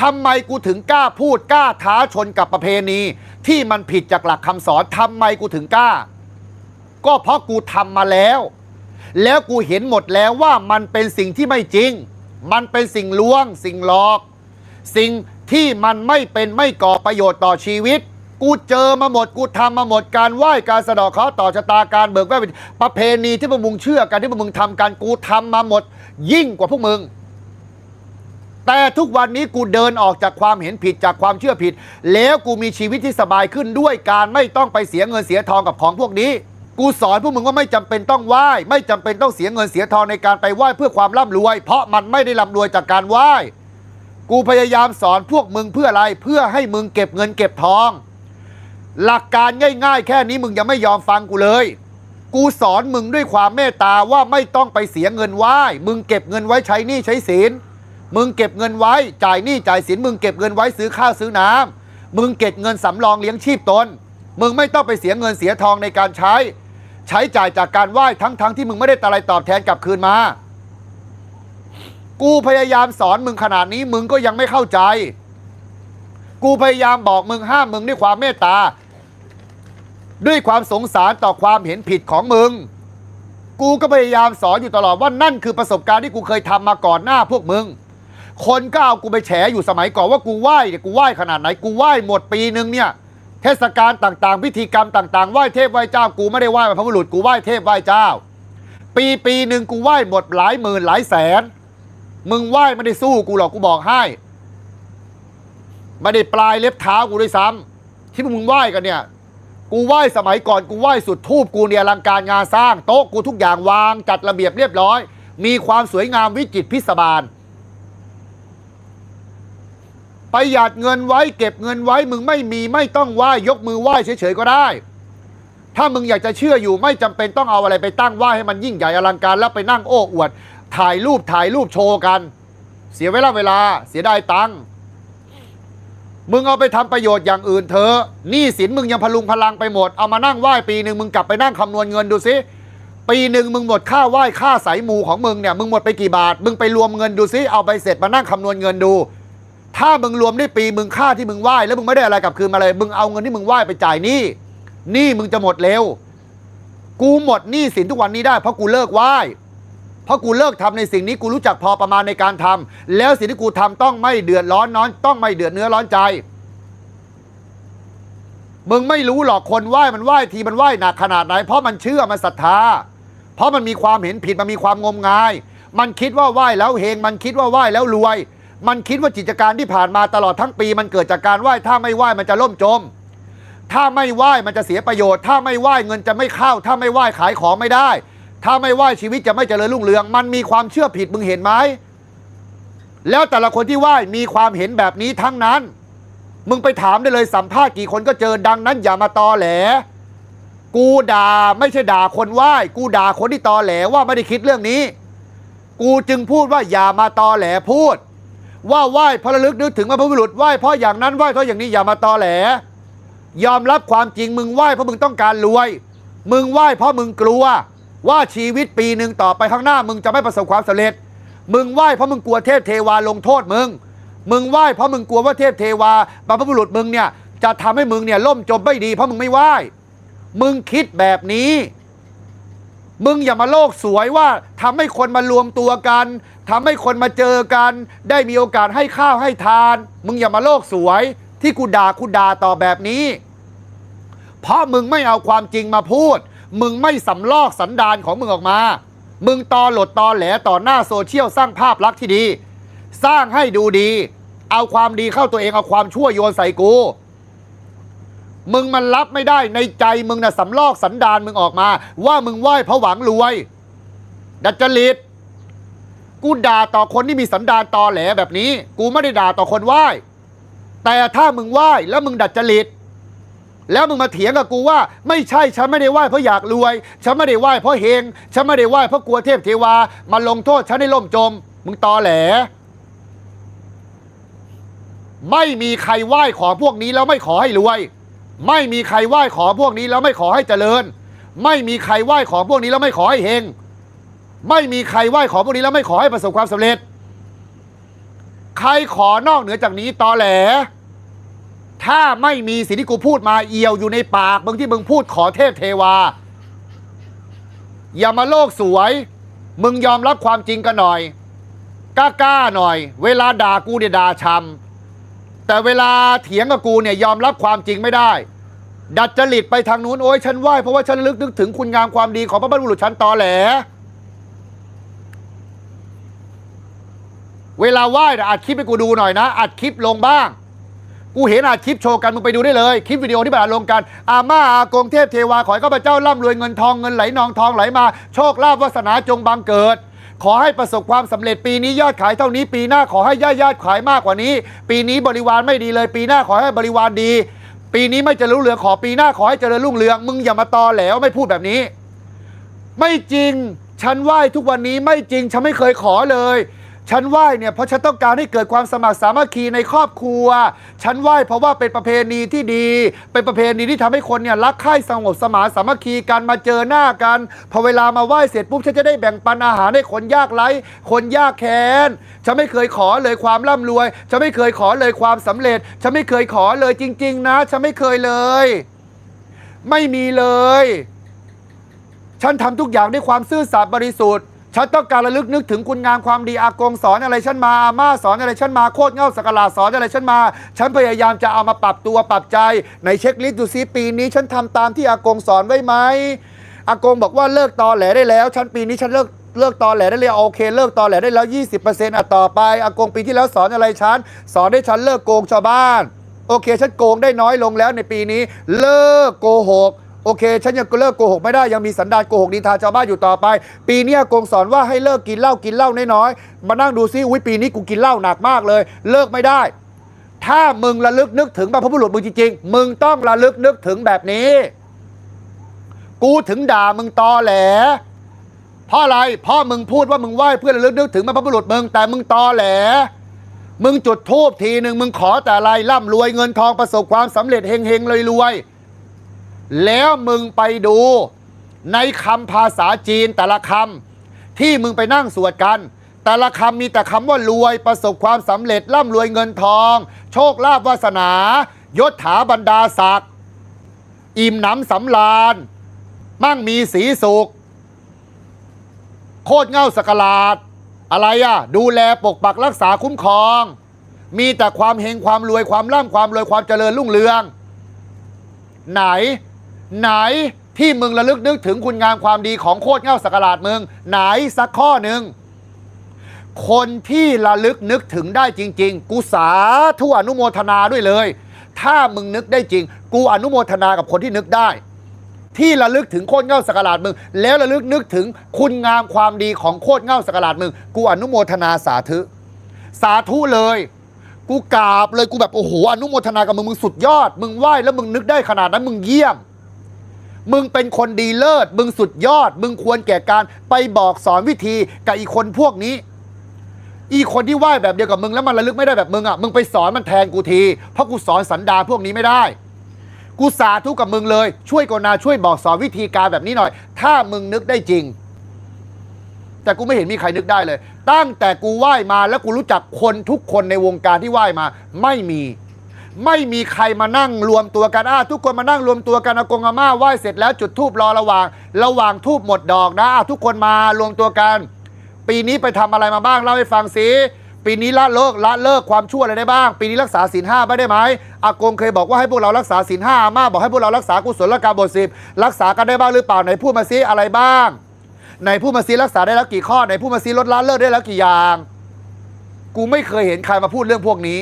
ทำไมกูถึงกล้าพูดกล้าท้าชนกับประเพณี ที่มันผิดจากหลักคำสอนทำไมกูถึงกล้า ก็เพราะกูทำมาแล้ว แล้วกูเห็นหมดแล้วว่ามันเป็นสิ่งที่ไม่จริง มันเป็นสิ่งลวง สิ่งหลอก สิ่งที่มันไม่เป็นไม่ก่อประโยชน์ต่อชีวิต กูเจอมาหมด กูทำมาหมดการไหว้การสะดอกเคราะห์ต่อชะตาการเบิกแว่ประเพณีที่พวกมึงเชื่อกันที่พวกมึงทำกันกูทำมาหมด ยิ่งกว่าพวกมึง แต่ทุกวันนี้กูเดินออกจากความเห็นผิดจากความเชื่อผิด แล้วกูมีชีวิตที่สบายขึ้นด้วยการไม่ต้องไปเสียเงินเสียทองกับของพวกนี้ กูสอนพวกมึงว่าไม่จำเป็นต้องไหว้ ไม่จำเป็นต้องเสียเงินเสียทองในการไปไหว้เพื่อความร่ำรวย เพราะมันไม่ได้ร่ำรวยจากการไหว้ กูพยายามสอนพวกมึงเพื่ออะไรเพื่อให้มึงเก็บเงินเก็บทอง หลักการง่าย ๆ แค่นี้มึงยังไม่ยอมฟังกูเลยกูสอนมึงด้วยความเมตตาว่าไม่ต้องไปเสียเงินไหว้ มึงเก็บเงินไว้ใช้หนี้ใช้สิน มึงเก็บเงินไว้จ่ายหนี้จ่ายสินมึงเก็บเงินไว้ซื้อข้าวซื้อน้ำมึงเก็บเงินสำรองเลี้ยงชีพตน มึงไม่ต้องไปเสียเงินเสียทองในการใช้ ใช้จ่ายจากการไหว้ทั้งๆที่มึงไม่ได้อะไรตอบแทนกลับคืนมา กูพยายามสอนมึงขนาดนี้มึงก็ยังไม่เข้าใจ กูพยายามบอกมึงห้ามมึงด้วยความเมตตา ด้วยความสงสารต่อความเห็นผิดของมึงกูก็พยายามสอนอยู่ตลอดว่านั่นคือประสบการณ์ที่กูเคยทำมาก่อนหน้าพวกมึง คนก็เอากูไปแฉอยู่สมัยก่อนว่ากูไหว้เนี่ยกูไหว้ขนาดไหนกูไหว้หมดปีนึงเนี่ยเทศกาลต่างๆ พิธีกรรมต่างๆไหว้เทพไหว้เจ้า กูไม่ได้ไหว้บรรพบุรุษกูไหว้เทพไหว้เจ้า ปีปีหนึ่งกูไหว้หมดหลายหมื่นหลายแสน มึงไหว้ไม่ได้สู้กูหรอกกูบอกให้ไม่ได้ปลายเล็บเท้ากูด้วยซ้ำที่พวกมึงไหว้กันเนี่ย กูไหว้สมัยก่อนกูไหว้สุดทูบกูเนี่ยลังการงานสร้างโต๊ะกูทุกอย่างวางจัดระเบียบเรียบร้อย มีความสวยงามวิจิตรพิสดาร ประหยัดเงินไว้เก็บเงินไว้มึงไม่มีไม่ต้องไหว้ยกมือไหว้เฉยๆก็ได้ ถ้ามึงอยากจะเชื่ออยู่ไม่จำเป็นต้องเอาอะไรไปตั้งไหว้ให้มันยิ่งใหญ่อลังการแล้วไปนั่งโอ้อวด ถ่ายรูปถ่ายรูปโชว์กัน เสียเวลาเวลา เสียดายตังค์มึงเอาไปทำประโยชน์อย่างอื่นเถอะหนี้สินมึงยังพลุงพลังไปหมด เอามานั่งไหว้ปีหนึ่งมึงกลับไปนั่งคำนวณเงินดูสิปีหนึ่งมึงหมดค่าไหว้ค่าสายมูของมึงเนี่ยมึงหมดไปกี่บาท มึงไปรวมเงินดูสิเอาไปเสร็จมานั่งคำนวณเงินดู ถ้ามึงรวมได้ปีมึงค่าที่มึงไหว้แล้วมึงไม่ได้อะไรกลับคืนมาเลย มึงเอาเงินที่มึงไหว้ไปจ่ายหนี้หนี้มึงจะหมดเร็ว กูหมดหนี้สินทุกวันนี้ได้เพราะกูเลิกไหว้เพราะกูเลิกทำในสิ่งนี้กูรู้จักพอประมาณในการทำแล้วสิ่งที่กูทำต้องไม่เดือดร้อนน้อน ต้องไม่เดือดเนื้อร้อนใจ มึงไม่รู้หรอกคนไหว้มันไหว้ทีมันไหว้หนักขนาดไหน เพราะมันเชื่อมันศรัทธา เพราะมันมีความเห็นผิดมันมีความงมงาย มันคิดว่าไหว้แล้วเฮงมันคิดว่าไหว้แล้วรวย มันคิดว่ากิจการที่ผ่านมาตลอดทั้งปี มันเกิดจากการไหว้ถ้าไม่ไหว้มันจะล่มจม ถ้าไม่ไหว้มันจะเสียประโยชน์ ถ้าไม่ไหว้เงินจะไม่เข้า ถ้าไม่ไหว้ขายของไม่ได้ ถ้าไม่ไหว้ชีวิตจะไม่เจริญรุ่งเรือง มันมีความเชื่อผิดมึงเห็นไหมแล้วแต่ละคนที่ไหว้มีความเห็นแบบนี้ทั้งนั้น มึงไปถามได้เลยสัมภาษณ์กี่คนก็เจอดังนั้นอย่ามาตอแหล กูด่าไม่ใช่ด่าคนไหว้ กูด่าคนที่ตอแหลว่าไม่ได้คิดเรื่องนี้ กูจึงพูดว่าอย่ามาตอแหลพูด ว่าไหว้เพราะระลึกนึกถึงว่าพระบุรุษไหว้เพราะอย่างนั้นไหว้เพราะอย่างนี้อย่ามาตอแหล ยอมรับความจริงมึงไหว้เพราะมึงต้องการรวย มึงไหว้เพราะมึงกลัว ว่าชีวิตปีหนึ่งต่อไปข้างหน้า มึงจะไม่ประสบความสำเร็จ มึงไหว้เพราะมึงกลัวเทพเทวาลงโทษมึง มึงไหว้เพราะมึงกลัวว่าเทพเทวาบรรพบุรุษมึงเนี่ยจะทำให้มึงเนี่ยล่มจมไม่ดีเพราะมึงไม่ไหว้ มึงคิดแบบนี้ มึงอย่ามาโลกสวยว่าทำให้คนมารวมตัวกันทำให้คนมาเจอกัน ได้มีโอกาสให้ข้าวให้ทาน มึงอย่ามาโลกสวยที่กูด่ากูด่าต่อแบบนี้ เพราะมึงไม่เอาความจริงมาพูด มึงไม่สำลอกสันดานของมึงออกมา มึงตอหลดตอแหลต่อหน้าโซเชียลสร้างภาพลักษณ์ที่ดี สร้างให้ดูดี เอาความดีเข้าตัวเองเอาความชั่วโยนใส่กู มึงมันรับไม่ได้ในใจมึงนะสำลอกสันดานมึงออกมา ว่ามึงไหว้เพราะหวังรวย ดัดจริตกูด่าต่อคนที่มีสันดานตอแหลแบบนี้ กูไม่ได้ด่าต่อคนไหว้ แต่ถ้ามึงไหว้แล้วมึงดัดจริต แล้วมึงมาเถียงกับกูว่า ไม่ใช่ฉันไม่ได้ไหว้เพราะอยากรวย ฉันไม่ได้ไหว้เพราะเฮง ฉันไม่ได้ไหว้เพราะกลัวเทพเทวา มาลงโทษฉันให้ล่มจม มึงตอแหล ไม่มีใครไหว้ขอพวกนี้แล้วไม่ขอให้รวย ไม่มีใครไหว้ขอพวกนี้แล้วไม่ขอให้เจริญ ไม่มีใครไหว้ขอพวกนี้แล้วไม่ขอให้เฮงไม่มีใครไหว้ขอพวกนี้แล้วไม่ขอให้ประสบความสำเร็จ ใครขอนอกเหนือจากนี้ตอแหล ถ้าไม่มีสิ่งที่กูพูดมาเอียวอยู่ในปากมึงที่มึงพูดขอเทพเทวา อย่ามาโลกสวย มึงยอมรับความจริงกันหน่อยกล้าๆหน่อย เวลาด่ากูเนี่ยด่าชำ แต่เวลาเถียงกับกูเนี่ยยอมรับความจริงไม่ได้ ดัดจริตไปทางนู้นโอ้ยฉันไหวเพราะว่าฉันลึกนึกถึงคุณงามความดีของพระบรรพบุรุษฉันตอแหล เวลาไหว้นะอัดคลิปให้กูดูหน่อยนะ อัดคลิปลงบ้าง กูเห็นอัดคลิปโชว์กันมึงไปดูได้เลย คลิปวิดีโอที่แบบลงกัน อาม่าอากงเทพเทวาขอให้ข้าพเจ้าร่ำรวยเงินทองเงินไหลนองทองไหลมา โชคลาภวาสนาจงบังเกิด ขอให้ประสบความสำเร็จปีนี้ยอดขายเท่านี้ ปีหน้าขอให้ย่ายอดขายมากกว่านี้ ปีนี้บริวารไม่ดีเลย ปีหน้าขอให้บริวารดี ปีนี้ไม่เจริญรุ่งเรืองขอปีหน้าขอให้เจริญรุ่งเรืองมึงอย่ามาตอแหลวไม่พูดแบบนี้ ไม่จริงฉันไหว้ทุกวันนี้ไม่จริงฉันไม่เคยขอเลย ฉันไหว้เนี่ยเพราะฉันต้องการให้เกิดความสมัครสามัคคีในครอบครัว ฉันไหว้เพราะว่าเป็นประเพณีที่ดี เป็นประเพณีที่ทำให้คนเนี่ยรักใคร่สงบสมานสามัคคีกันมาเจอหน้ากัน พอเวลามาไหว้เสร็จปุ๊บฉันจะได้แบ่งปันอาหารให้คนยากไร้ คนยากแค้น ฉันไม่เคยขอเลยความร่ำรวย ฉันไม่เคยขอเลยความสำเร็จ ฉันไม่เคยขอเลยจริง ๆ นะ ฉันไม่เคยเลย ไม่มีเลย ฉันทำทุกอย่างด้วยความซื่อสัตย์บริสุทธิ์ ฉันต้องการระลึกนึกถึงคุณงามความดีอากงสอนอะไรฉันมาอาม่าสอนอะไรฉันมาโคตรเง่าสกลาสอนอะไรฉันมา ฉันพยายามจะเอามาปรับตัวปรับใจในเช็คลิสต์ดูซิปีนี้ ฉันทำตามที่อากงสอนไว้ไหมอากงบอกว่าเลิกตอแหลได้แล้ว ฉันปีนี้ฉันเลิกเลิกตอแหลได้เลยโอเค เลิกตอแหลได้แล้ว 20%อะต่อไปอากงปีที่แล้วสอนอะไรฉันสอนให้ฉันเลิกโกงชาวบ้าน โอเค ฉันโกงได้น้อยลงแล้วในปีนี้ เลิกโกหก โอเค ฉันยังเลิกโกหกไม่ได้ยังมีสันดานโกหกนินทาชาวบ้านอยู่ต่อไป ปีนี้กงสอนว่าให้เลิกกินเหล้ากินเหล้าน้อยๆมานั่งดูซิอุ้ยปีนี้กูกินเหล้าหนักมากเลย เลิกไม่ได้ ถ้ามึงระลึกนึกถึงบรรพบุรุษมึงจริงๆมึงต้องระลึกนึกถึงแบบนี้ กูถึงด่ามึงตอแหลเพราะอะไรพราะมึงพูดว่ามึงไหว้เพื่อระลึกนึกถึงบรรพบุรุษมึงแต่มึงตอแหลมึงจุดทูบทีหนึ่งมึงขอแต่อะไรร่ำรวยเงินทองประสบความสำเร็จเฮงเฮงเลยรวยๆ แล้วมึงไปดูในคำภาษาจีนแต่ละคำที่มึงไปนั่งสวดกัน แต่ละคำมีแต่คำว่ารวยประสบความสำเร็จร่ำรวยเงินทอง โชคลาภวาสนา ยศถาบรรดาศักดิ์อิ่มหนำสำราญ มั่งมีสีสุข โคตรเง่าสกลาด อะไรอะ ดูแลปกปักรักษาคุ้มครอง มีแต่ความเฮงความรวยความร่ำความรวยความเจริญรุ่งเรือง ไหน ไหนที่มึงระลึกนึกถึงคุณงามความดีของโคตรเง่าสกลาดมึง ไหนสักข้อหนึ่งคนที่ระลึกนึกถึงได้จริง ๆ กูสาธุอนุโมทนาด้วยเลย ถ้ามึงนึกได้จริง กูอนุโมทนากับคนที่นึกได้ ที่ระลึกถึงโคตรเง่าสกลาดมึง แล้วระลึกนึกถึงคุณงามความดีของโคตรเง่าสกลาดมึง กูอนุโมทนาสาธุสาธุเลยกูกราบเลยกูแบบโอ้โหอนุโมทนากับมึงมึงสุดยอด มึงไหว้แล้วมึงนึกได้ขนาดนั้นมึงเยี่ยม มึงเป็นคนดีเลิศ มึงสุดยอด มึงควรแก่การไปบอกสอนวิธีกับอีกคนพวกนี้ อีคนที่ไหว้แบบเดียวกับมึงแล้วมันระลึกไม่ได้แบบมึงอะ มึงไปสอนมันแทนกูที เพราะกูสอนสันดาพวกนี้ไม่ได้ กูสาธุกับมึงเลย ช่วยกรุณาช่วยบอกสอนวิธีการแบบนี้หน่อย ถ้ามึงนึกได้จริง แต่กูไม่เห็นมีใครนึกได้เลย ตั้งแต่กูไหว้มาแล้วกูรู้จักคนทุกคนในวงการที่ไหว้มา ไม่มี ไม่มีใครมานั่งรวมตัวกันอะทุกคนมานั่งรวมตัวกันอากงอาม่าไหว้เสร็จแล้วจุดทูบรอระหว่าง ระหว่างทูบหมดดอกนะอะทุกคนมารวมตัวกัน ปีนี้ไปทำอะไรมาบ้างเล่าให้ฟังสิปีนี้ละเลิกละเลิกความชั่วอะไรได้บ้าง ปีนี้รักษาศีลห้าไม่ได้ไหมอากงเคยบอกว่าให้พวกเรารักษาศีลห้าอาม่าบอกให้พวกเรารักษากุศลกรรมบทสิบรักษากันได้บ้างหรือเปล่าไหนพูดมาสิอะไรบ้างไหนพูดมาสิรักษาได้แล้วกี่ข้อไหนพูดมาสิลดละเลิกได้แล้วกี่อย่าง กูไม่เคยเห็นใครมาพูดเรื่องพวกนี้